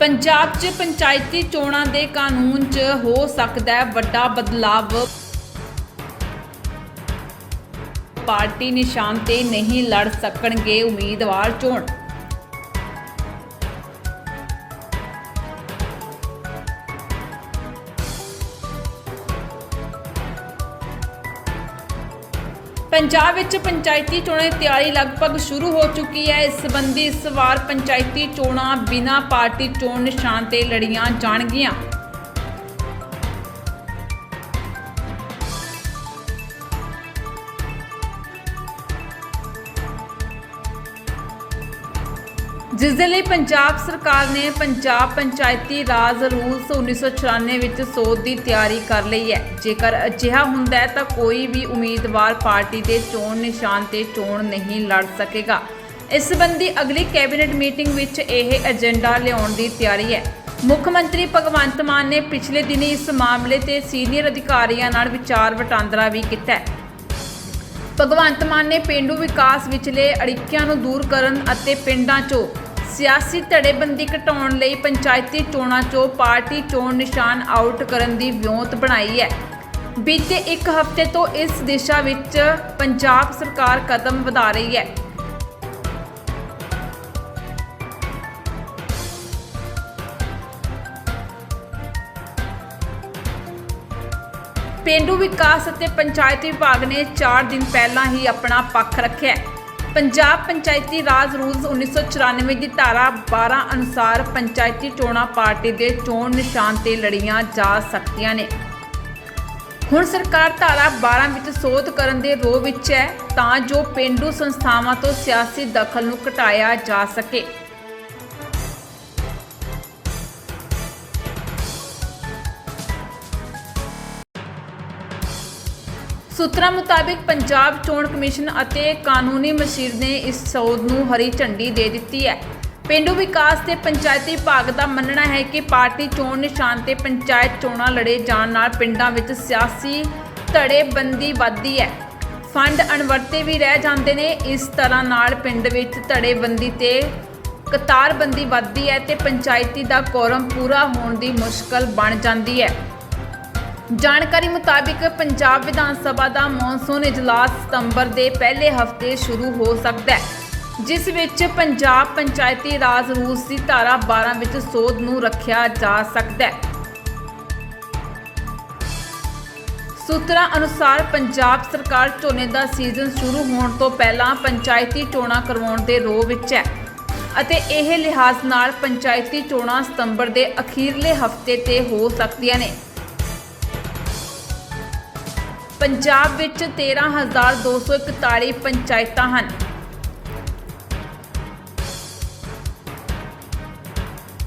ਪੰਜਾਬ 'ਚ ਪੰਚਾਇਤੀ ਚੋਣਾਂ ਦੇ ਕਾਨੂੰਨ 'ਚ ਹੋ ਸਕਦਾ ਹੈ ਵੱਡਾ ਬਦਲਾਵ। ਪਾਰਟੀ ਨਿਸ਼ਾਨ ਤੇ ਨਹੀਂ ਲੜ ਸਕਣਗੇ ਉਮੀਦਵਾਰ ਚੋਣ। ਪੰਜਾਬ ਵਿੱਚ ਪੰਚਾਇਤੀ ਚੋਣਾਂ ਦੀ ਤਿਆਰੀ ਲਗਭਗ ਸ਼ੁਰੂ ਹੋ ਚੁੱਕੀ ਹੈ। ਇਸ ਸੰਬੰਧੀ ਇਸ ਵਾਰ ਪੰਚਾਇਤੀ ਚੋਣਾਂ ਬਿਨਾਂ ਪਾਰਟੀ ਚੋਣ ਨਿਸ਼ਾਨ ਤੇ ਲੜੀਆਂ ਜਾਣਗੀਆਂ। ਜਿਸ ਦੇ ਲਈ ਪੰਜਾਬ ਸਰਕਾਰ ਨੇ ਪੰਜਾਬ ਪੰਚਾਇਤੀ ਰਾਜ ਰੂਲਸ 1994 ਵਿੱਚ ਸੋਧ ਦੀ ਤਿਆਰੀ ਕਰ ਲਈ ਹੈ। ਜੇਕਰ ਅਜਿਹਾ ਹੁੰਦਾ ਹੈ ਤਾਂ ਕੋਈ ਵੀ ਉਮੀਦਵਾਰ ਪਾਰਟੀ ਦੇ ਚੋਣ ਨਿਸ਼ਾਨ ਤੇ ਚੋਣ ਨਹੀਂ ਲੜ ਸਕੇਗਾ। ਇਸ ਸੰਬੰਧੀ ਅਗਲੀ ਕੈਬਨਿਟ ਮੀਟਿੰਗ ਵਿੱਚ ਇਹ ਏਜੰਡਾ ਲਿਆਉਣ ਦੀ ਤਿਆਰੀ ਹੈ। ਮੁੱਖ ਮੰਤਰੀ ਭਗਵੰਤ ਮਾਨ ਨੇ ਪਿਛਲੇ ਦਿਨੀ ਇਸ ਮਾਮਲੇ ਤੇ ਸੀਨੀਅਰ ਅਧਿਕਾਰੀਆਂ ਨਾਲ ਵਿਚਾਰ ਵਟਾਂਦਰਾ ਵੀ ਕੀਤਾ ਹੈ। ਭਗਵੰਤ ਮਾਨ ਨੇ ਪਿੰਡੂ ਵਿਕਾਸ ਵਿਚਲੇ ਅੜਿੱਕਿਆਂ ਨੂੰ ਦੂਰ ਕਰਨ ਅਤੇ ਪਿੰਡਾਂ 'ਚੋਂ ਸਿਆਸੀ ਧੜੇਬੰਦੀ ਘਟਾਉਣ ਲਈ ਪੰਚਾਇਤੀ ਚੋਣਾਂ 'ਚੋਂ ਪਾਰਟੀ ਚੋਣ ਨਿਸ਼ਾਨ ਆਊਟ ਕਰਨ ਦੀ ਵਿਉਂਤ ਬਣਾਈ ਹੈ। ਬੀਤੇ ਇੱਕ ਹਫ਼ਤੇ ਤੋਂ ਇਸ ਦਿਸ਼ਾ ਵਿੱਚ ਪੰਜਾਬ ਸਰਕਾਰ ਕਦਮ ਵਧਾ ਰਹੀ ਹੈ। ਪੇਂਡੂ ਵਿਕਾਸ ਅਤੇ ਪੰਚਾਇਤ ਵਿਭਾਗ ਨੇ 4 ਦਿਨ ਪਹਿਲਾਂ ਹੀ ਆਪਣਾ ਪੱਖ ਰੱਖਿਆ ਹੈ। ਪੰਜਾਬ ਪੰਚਾਇਤੀ ਰਾਜ ਰੂਲਸ 1994 ਦੀ ਧਾਰਾ 12 ਅਨੁਸਾਰ ਪੰਚਾਇਤੀ ਚੋਣਾਂ ਪਾਰਟੀ ਦੇ ਚੋਣ ਨਿਸ਼ਾਨ ਤੇ ਲੜੀਆਂ ਜਾ ਸਕਦੀਆਂ ਨੇ ਹੁਣ ਸਰਕਾਰ ਧਾਰਾ 12 ਵਿੱਚ ਸੋਧ ਕਰਨ ਦੇ ਰੋਹ ਵਿੱਚ ਹੈ ਤਾਂ ਜੋ ਪੇਂਡੂ ਸੰਸਥਾਵਾਂ ਤੋਂ ਸਿਆਸੀ ਦਖਲ ਨੂੰ ਘਟਾਇਆ ਜਾ ਸਕੇ ਸੂਤਰਾਂ ਮੁਤਾਬਿਕ ਪੰਜਾਬ ਚੋਣ ਕਮਿਸ਼ਨ ਅਤੇ ਕਾਨੂੰਨੀ ਮਸ਼ੀਰ ਨੇ ਇਸ ਸੋਧ ਨੂੰ ਹਰੀ ਝੰਡੀ ਦੇ ਦਿੱਤੀ ਹੈ। ਪਿੰਡੂ ਵਿਕਾਸ ਤੇ ਪੰਚਾਇਤੀ ਵਿਭਾਗ ਦਾ ਮੰਨਣਾ ਹੈ ਕਿ ਪਾਰਟੀ ਚੋਣ ਨਿਸ਼ਾਨ ਤੇ ਪੰਚਾਇਤ ਚੋਣਾਂ ਲੜੇ ਜਾਣ ਨਾਲ ਪਿੰਡਾਂ ਵਿੱਚ ਸਿਆਸੀ ਧੜੇਬੰਦੀ ਵੱਧਦੀ ਹੈ। ਫੰਡ ਅਣਵਰਤੇ ਵੀ ਰਹਿ ਜਾਂਦੇ ਨੇ। ਇਸ ਤਰ੍ਹਾਂ ਨਾਲ ਪਿੰਡ ਵਿੱਚ ਧੜੇਬੰਦੀ ਤੇ ਕਤਾਰਬੰਦੀ ਵੱਧਦੀ ਹੈ ਤੇ ਪੰਚਾਇਤੀ ਦਾ ਕੋਰਮ ਪੂਰਾ ਹੋਣ ਦੀ ਮੁਸ਼ਕਲ ਬਣ ਜਾਂਦੀ ਹੈ। ਜਾਣਕਾਰੀ ਮੁਤਾਬਿਕ ਪੰਜਾਬ ਵਿਧਾਨ ਸਭਾ ਦਾ ਮੌਨਸੂਨ ਇਜਲਾਸ ਸਤੰਬਰ ਦੇ ਪਹਿਲੇ ਹਫ਼ਤੇ ਸ਼ੁਰੂ ਹੋ ਸਕਦਾ ਹੈ, ਜਿਸ ਵਿੱਚ ਪੰਜਾਬ ਪੰਚਾਇਤੀ ਰਾਜ ਰੂਲਸ ਦੀ ਧਾਰਾ 12 ਵਿੱਚ ਸੋਧ ਨੂੰ ਰੱਖਿਆ ਜਾ ਸਕਦਾ ਹੈ। ਸੂਤਰਾਂ ਅਨੁਸਾਰ ਪੰਜਾਬ ਸਰਕਾਰ ਝੋਨੇ ਦਾ ਸੀਜ਼ਨ ਸ਼ੁਰੂ ਹੋਣ ਤੋਂ ਪਹਿਲਾਂ ਪੰਚਾਇਤੀ ਚੋਣਾਂ ਕਰਵਾਉਣ ਦੇ ਰੋਹ ਵਿੱਚ ਹੈ ਅਤੇ ਇਹ ਲਿਹਾਜ਼ ਨਾਲ ਪੰਚਾਇਤੀ ਚੋਣਾਂ ਸਤੰਬਰ ਦੇ ਅਖੀਰਲੇ ਹਫ਼ਤੇ ਤੇ ਹੋ ਸਕਦੀਆਂ ਨੇ। ਪੰਜਾਬ ਵਿੱਚ 13241 ਪੰਚਾਇਤਾਂ ਹਨ।